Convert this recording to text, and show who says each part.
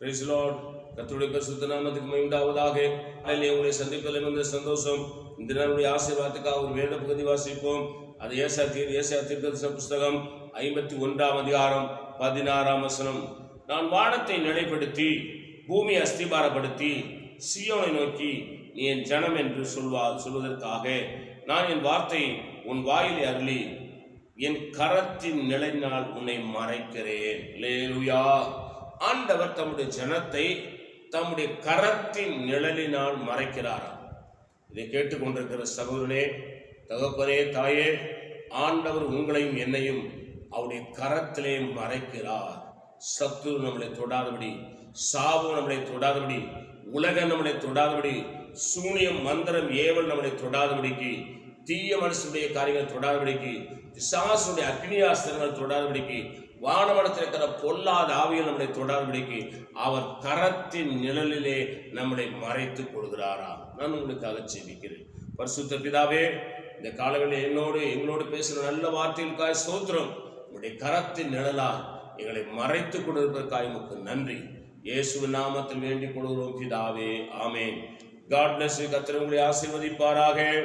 Speaker 1: Price Lord கர்த்தருடைய பரிசுத்த நாமத்துக்கு மகிண்டாவதாக அதிலே உங்களை சந்திப்பதில் வந்த சந்தோஷம். இந்த நாளுடைய ஆசீர்வாதத்துக்காக ஒரு வேத பகுதி வாசிப்போம். அது ஏசா தீர் ஏசா தீர்க்கதரிசன புஸ்தகம் ஐம்பத்தி ஒன்றாம் அதிகாரம் பதினாறாம் வசனம். நான் வானத்தை நிலைப்படுத்தி பூமியை அஸ்திபாரப்படுத்தி சியோனை நோக்கி நீ என் ஜனம் என்று சொல்வா சொல்வதற்காக நான் என் வார்த்தை உன் வாயிலை அருளி என் கரத்தின் நிலையினால் உன்னை மறைக்கிறேன். லேலுயா ஆண்டவர் தம்முடைய ஜனத்தை தம்முடைய கரத்தின் நிழலினால் மறைக்கிறாராம். இதை கேட்டுக்கொண்டிருக்கிற சகோதரனே தகப்பனே தாயே ஆண்டவர் உங்களையும் என்னையும் அவருடைய கரத்திலே மறைக்கிறார். சத்துரு நம்மளை தொடாதபடி சாவு நம்மளை தொடாதபடி உலகம் நம்மளை தொடாதபடி சூனியம் மந்திரம் ஏவல் நம்மளை தொடாதபடிக்கு தீய மனுஷனுடைய காரியங்கள் தொடாதபடிக்கு பிசாசுடைய அக்னியாஸ்திரங்கள் தொடாதபடிக்கு வானமடத்தில் இருக்கிற பொல்லாத ஆவிகள் நம்மளை தொடாதபடிக்கு அவர் கரத்தின் நிழலிலே நம்மளை மறைத்து கொள்கிறாரா? நான் உங்களுக்காக ஜெபிக்கிறேன். பரிசுத்த பிதாவே இந்த காலங்களில் என்னோடு எங்களோடு பேசுகிற நல்ல வார்த்தைகளுக்காய் சோத்திரம் உங்களுடைய கரத்தின் நிழலால் எங்களை மறைத்து கொண்டிருப்பதற்காக உமக்கு நன்றி. இயேசு நாமத்தில் வேண்டிக் கொள்கிறோம் பிதாவே. ஆமேன். காட் பிளஸ் உங்களை ஆசீர்வதிப்பாராக.